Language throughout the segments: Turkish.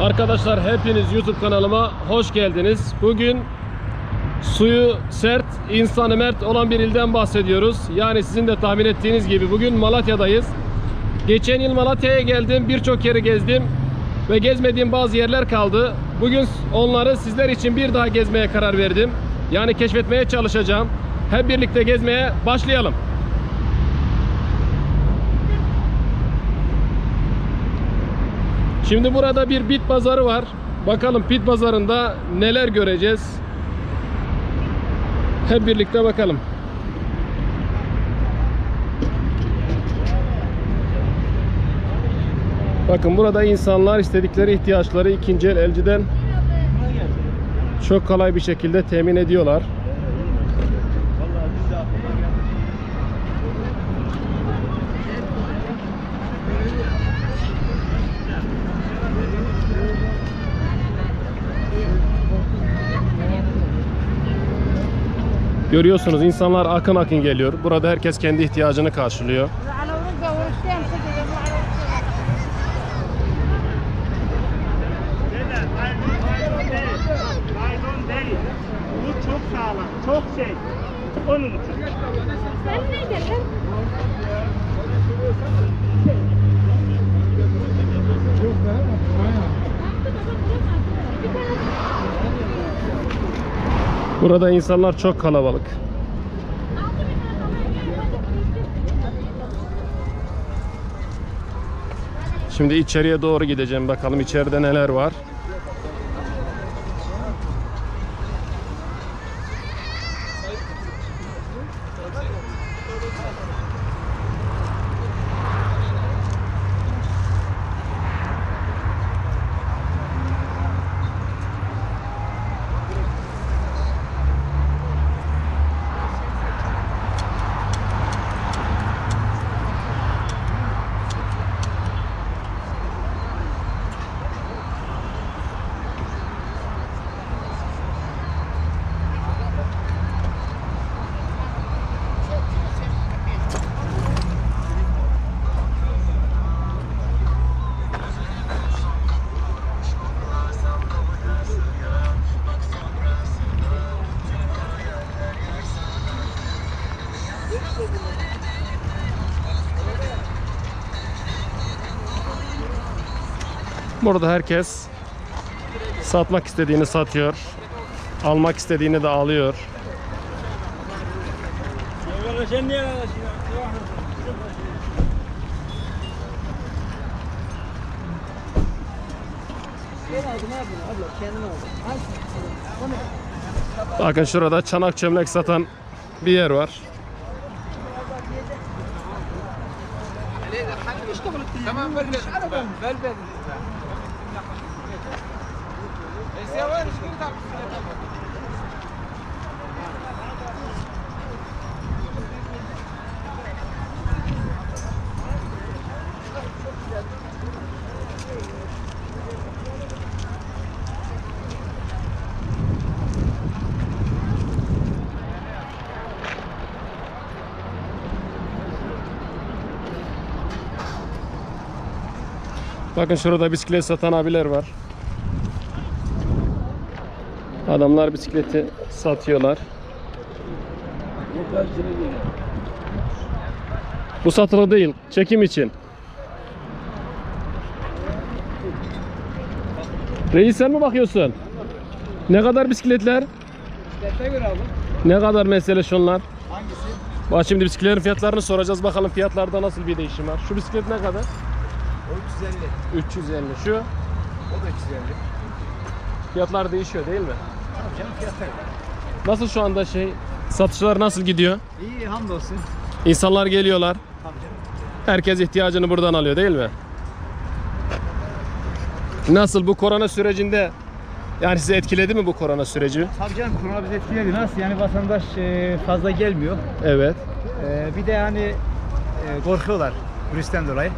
Arkadaşlar hepiniz YouTube kanalıma hoş geldiniz. Bugün suyu sert, insanı mert olan bir ilden bahsediyoruz. Yani sizin de tahmin ettiğiniz gibi bugün Malatya'dayız. Geçen yıl Malatya'ya geldim, birçok yeri gezdim ve gezmediğim bazı yerler kaldı. Bugün onları sizler için bir daha gezmeye karar verdim. Yani keşfetmeye çalışacağım. Hep birlikte gezmeye başlayalım. Şimdi burada bir bit pazarı var. Bakalım bit pazarında neler göreceğiz. Hep birlikte bakalım. Bakın burada insanlar istedikleri ihtiyaçları ikinci el elciden çok kolay bir şekilde temin ediyorlar. Görüyorsunuz insanlar akın akın geliyor. Burada herkes kendi ihtiyacını karşılıyor. çok şey. Onun için. Sen ne dedin? Yok be. Aynen. Burada insanlar çok kalabalık. Şimdi içeriye doğru gideceğim. Bakalım içeride neler var. Burada herkes satmak istediğini satıyor. Almak istediğini de alıyor. Bakın şurada çanak çömlek satan bir yer var. Bakın şurada bisiklet satan abiler var. Adamlar bisikleti satıyorlar. Bu satılı değil, çekim için. Reis sen mi bakıyorsun? Ne kadar bisikletler? Bisiklete göre abi. Ne kadar mesele şunlar? Hangisi? Bak şimdi bisikletlerin fiyatlarını soracağız. Bakalım fiyatlarda nasıl bir değişim var. Şu bisiklet ne kadar? O 350. 350. Şu O da 350. fiyatlar değişiyor değil mi? Canım. Nasıl şu anda şey satışlar nasıl gidiyor? İyi hamdolsun. İnsanlar geliyorlar. Canım. Herkes ihtiyacını buradan alıyor değil mi? Nasıl bu korona sürecinde yani sizi etkiledi mi bu korona süreci? Tabii canım korona bizi etkiledi. Nasıl? Yani vatandaş e, fazla gelmiyor. Evet. E, bir de yani e, korkuyorlar virüsten dolayı.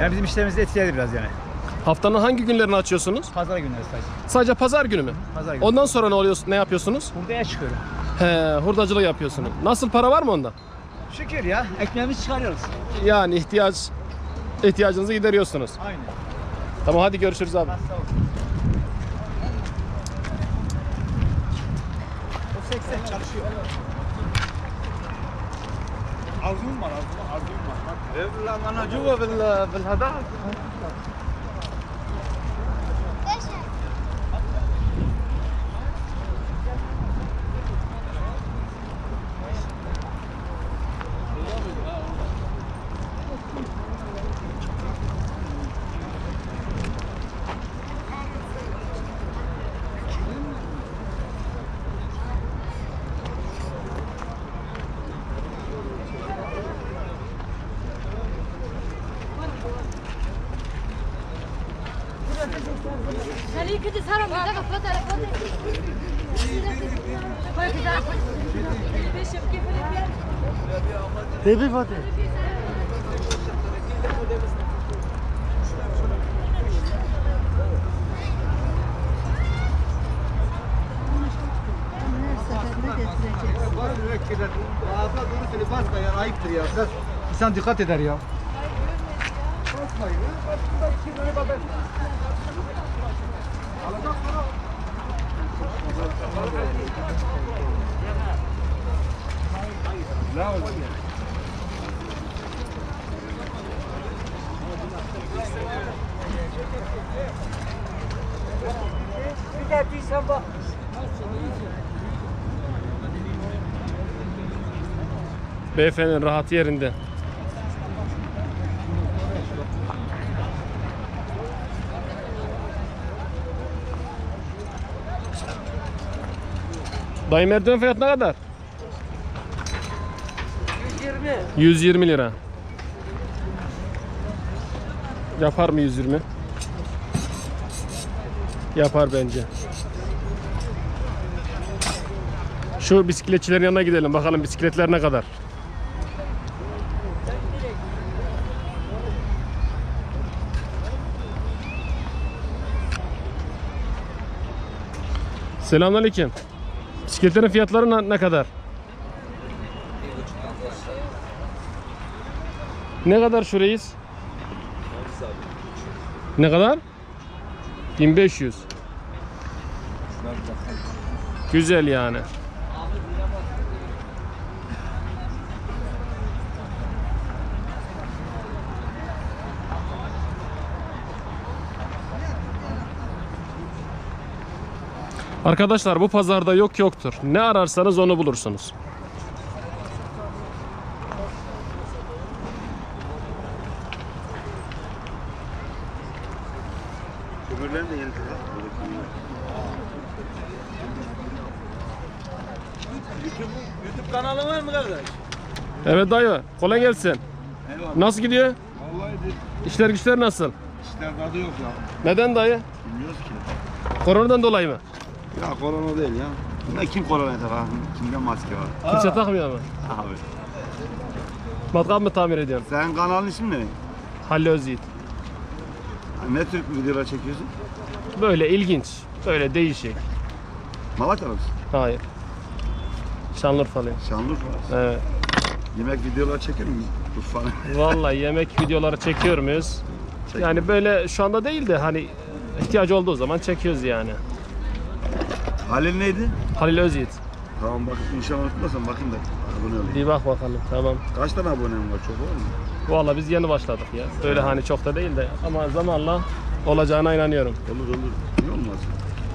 Yani bizim işlerimizi etkiledi biraz yani. Haftanın hangi günlerini açıyorsunuz? Pazar günleri sadece. Sadece pazar günü mü? Pazar günü. Ondan sonra ne oluyorsun? Ne yapıyorsunuz? Hurdaya çıkıyorum. He, hurdacılık yapıyorsunuz. Nasıl para var mı onda? Şükür ya. Ekmeğimizi çıkarıyoruz. Yani ihtiyaç ihtiyacınızı gideriyorsunuz. Aynen. Tamam hadi görüşürüz abi. O çalışıyor. Arzum var, arzum var. Evlen anacı ve bil hada. Ljudi, stvarno da ga podare, podare. Da? Više kipere pjeri. Ne. İnsan dikkat eder ya. Basmayın. Basmayın. Basmayın. Beyefendinin rahat yerinde. Dayı merdiven fiyatı ne kadar? 120. 120 lira. Yapar mı 120? Yapar bence. Şu bisikletçilerin yanına gidelim bakalım bisikletler ne kadar. Selamünaleyküm. Bisikletlerin fiyatları ne, kadar? Ne kadar şu reis? Ne kadar? 1500. Güzel yani. Arkadaşlar bu pazarda yok yoktur. Ne ararsanız onu bulursunuz. Kömürlerin de yeni kızı. YouTube, YouTube kanalı var mı kardeş? Evet dayı kolay gelsin. Eyvallah. Nasıl gidiyor? Vallahi İşler güçler nasıl? işler tadı yok ya. Neden dayı? Bilmiyoruz ki. Koronadan dolayı mı? Ya korona değil ya. Ne kim korona takar? Kimde maske var? Kimse takmıyor mu? Abi. Matkap mı tamir ediyorsun? Sen kanalın ismi ne? Halil Özyiğit. Ne tür videolar çekiyorsun? Böyle ilginç. Böyle değişik. Malatya'da mısın? Hayır. Şanlıurfalıyım. Şanlıurfa. Evet. Yemek videolar çeker mi? Urfa'nın. Vallahi yemek videoları çekiyor muyuz? Yani böyle şu anda değil de hani ihtiyacı olduğu zaman çekiyoruz yani. Halil neydi? Halil Özyiğit. Tamam bak inşallah unutmasam bakayım da abone olayım. Bir bak bakalım tamam. Kaç tane abonem var çok var mı? Vallahi biz yeni başladık ya. Öyle hani çok da değil de ama zamanla olacağına inanıyorum. Olur olur. Niye olmaz?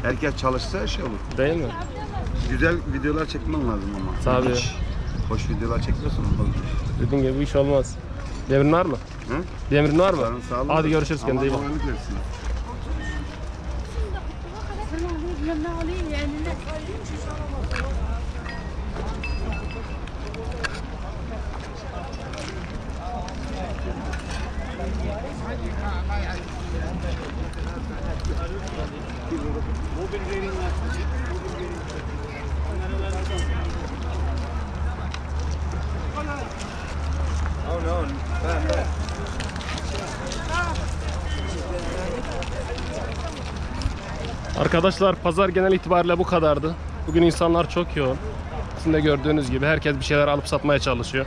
Herkes çalışsa her şey olur. Değil mi? Güzel videolar çekmen lazım ama. Tabii. Hiç Hoş videolar çekiyorsun olmaz. Dediğim gibi bu iş olmaz. Devrin var mı? Hı? Devrin var mı? Canın sağlığı. Hadi görüşürüz kendinize iyi Allah bakın. kolaylık versin. Arkadaşlar pazar genel itibariyle bu kadardı. Bugün insanlar çok yoğun. Sizin de gördüğünüz gibi herkes bir şeyler alıp satmaya çalışıyor.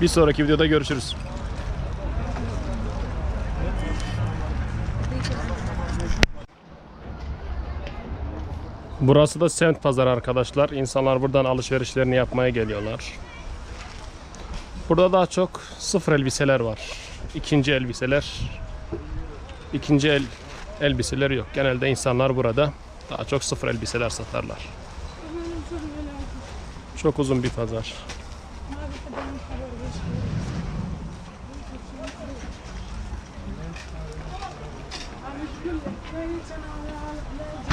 Bir sonraki videoda görüşürüz. Burası da semt pazarı arkadaşlar. İnsanlar buradan alışverişlerini yapmaya geliyorlar. Burada daha çok sıfır elbiseler var. İkinci elbiseler. İkinci el elbiseleri yok. Genelde insanlar burada daha çok sıfır elbiseler satarlar. Çok uzun bir pazar.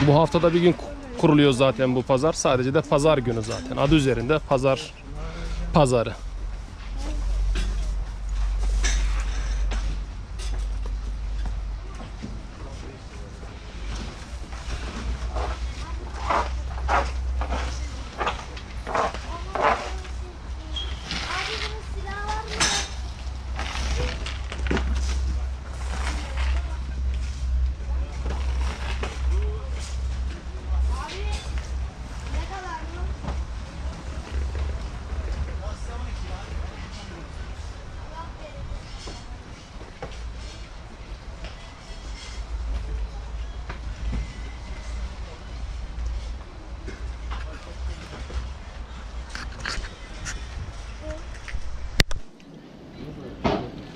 Bu haftada bir gün ku- kuruluyor zaten bu pazar. Sadece de pazar günü zaten. Adı üzerinde pazar pazarı.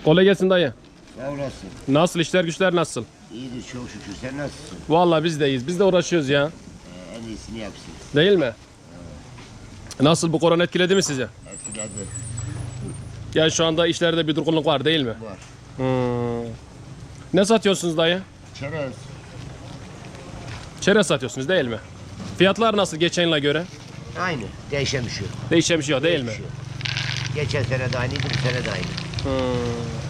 Kolay gelsin dayı. Sağ olasın. Nasıl işler güçler nasıl? İyidir çok şükür. Sen nasılsın? Vallahi biz de iyiyiz. Biz de uğraşıyoruz ya. Ee, en iyisini yapsın. Değil mi? Nasıl bu korona etkiledi mi sizi? Etkiledi. Yani şu anda işlerde bir durgunluk var değil mi? Var. Hmm. Ne satıyorsunuz dayı? Çerez. Çerez satıyorsunuz değil mi? Fiyatlar nasıl geçen yıla göre? Aynı. Değişen bir şey yok. Değişen bir şey yok değil mi? Değişiyor. Geçen sene de aynıydı, bu sene de aynı. Hmm.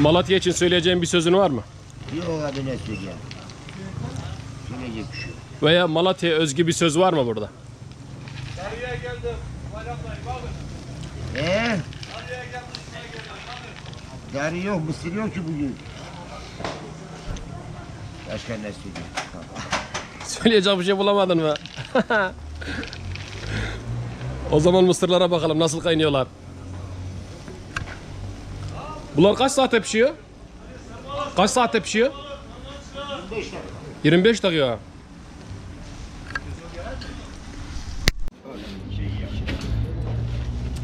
Malatya için söyleyeceğim bir sözün var mı? Yok abi ne söyleyeyim. Söyleyecek bir şey yok. Veya Malatya'ya özgü bir söz var mı burada? Ee? Dari yok, mısır yok ki bugün. Başka ne söyleyeyim? Söyleyecek bir şey bulamadın mı? o zaman mısırlara bakalım nasıl kaynıyorlar. Bunlar kaç saate pişiyor? Kaç saate pişiyor? 25 dakika.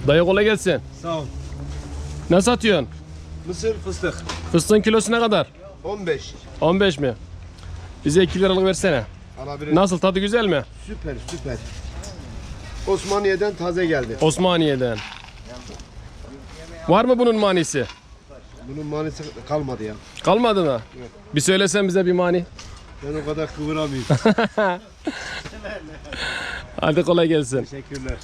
Dayı kolay gelsin. Sağ ol. Ne satıyorsun? Mısır fıstık. Fıstığın kilosu ne kadar? 15. 15 mi? Bize 2 liralık versene. Alabilir. Nasıl tadı güzel mi? Süper süper. Osmaniye'den taze geldi. Osmaniye'den. Var mı bunun manisi? Bunun manisi kalmadı ya. Kalmadı mı? Bir söylesen bize bir mani. Ben o kadar kıvıramıyorum. Hadi kolay gelsin. Teşekkürler.